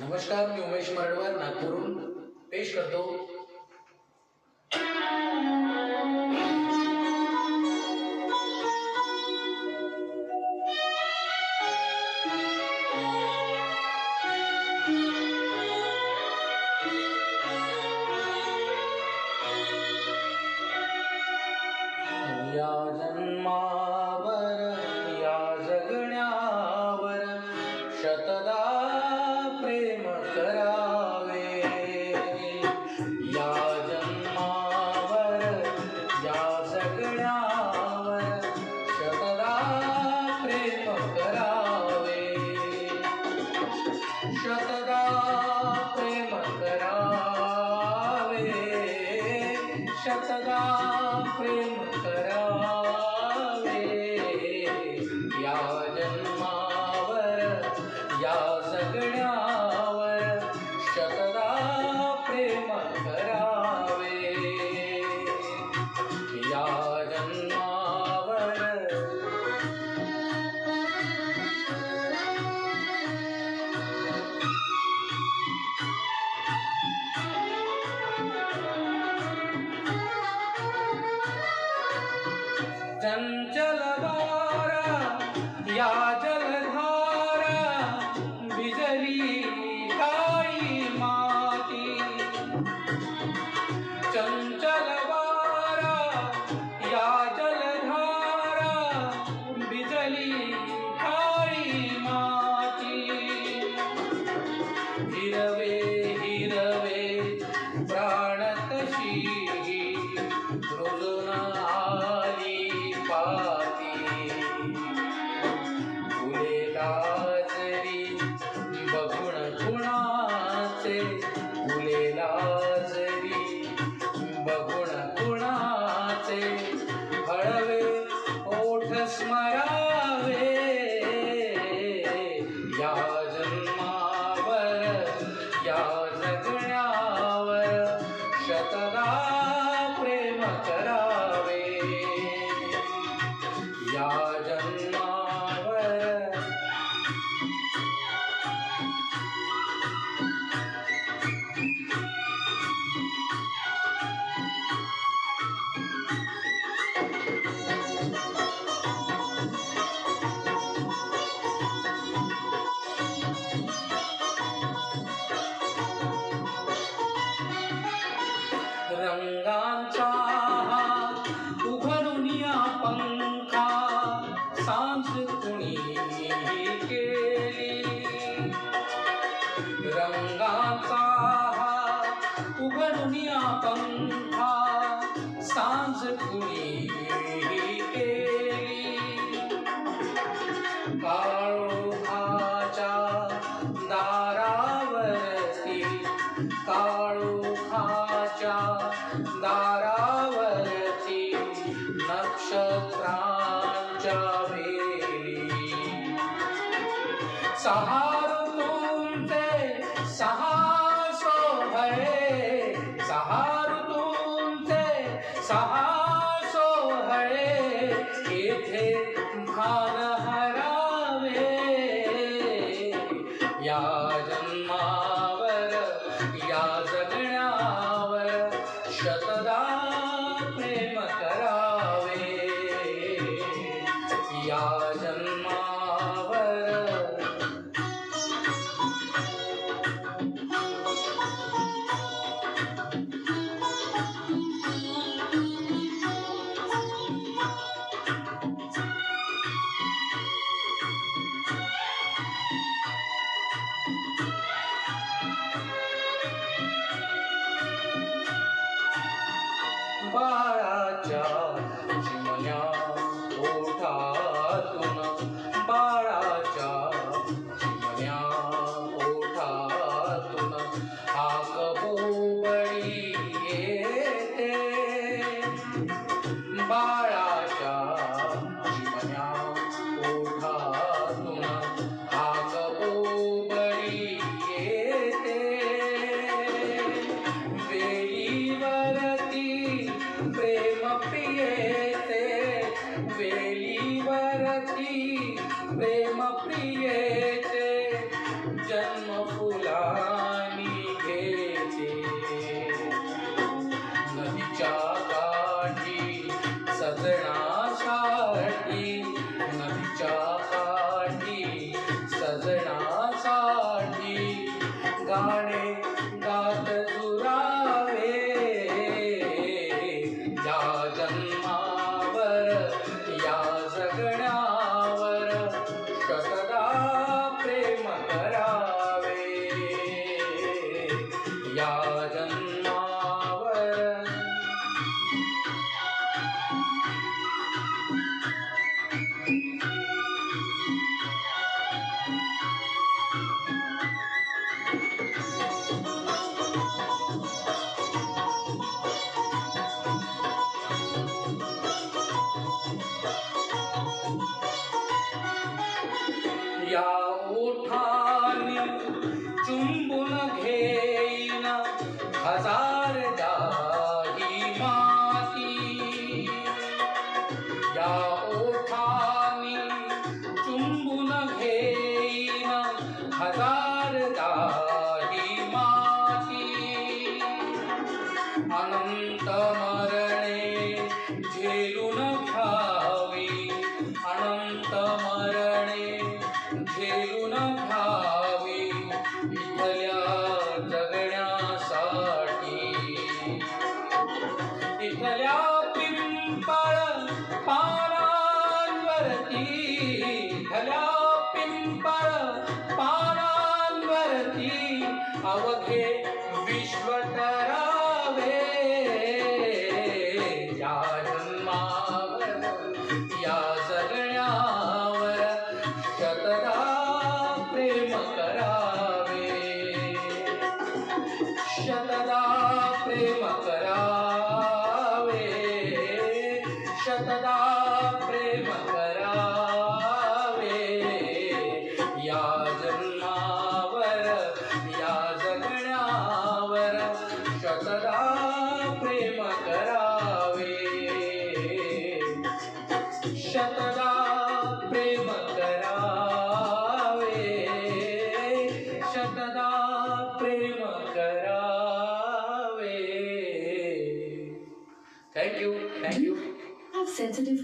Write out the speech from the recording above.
नमस्कार मी उमेश मरडवार नागपूरहून पेश करतो. जन्मावर या जगण्यावर शत शकदा प्रेम करावे. शतदा प्रेम करावे. या जन्मावर या उघडूनिया पंखा. सांज कुणी केली. रंगाचा उघडूनिया पंखा. सांज कुणी ಶತ बाळाच्या चिमण्या ओठा காணி উঠানি চুম্বন ঘেইনা হাজার झेलून घ्यावी इथल्या जगण्यासाठी. इथल्या पिंपळ पानांवरती इथल्या पिंपळ पानांवरती अवघे विश्व शतदा प्रेम करावे शतदा प्रेम करावे थँक्यू थँक्यू have sensitive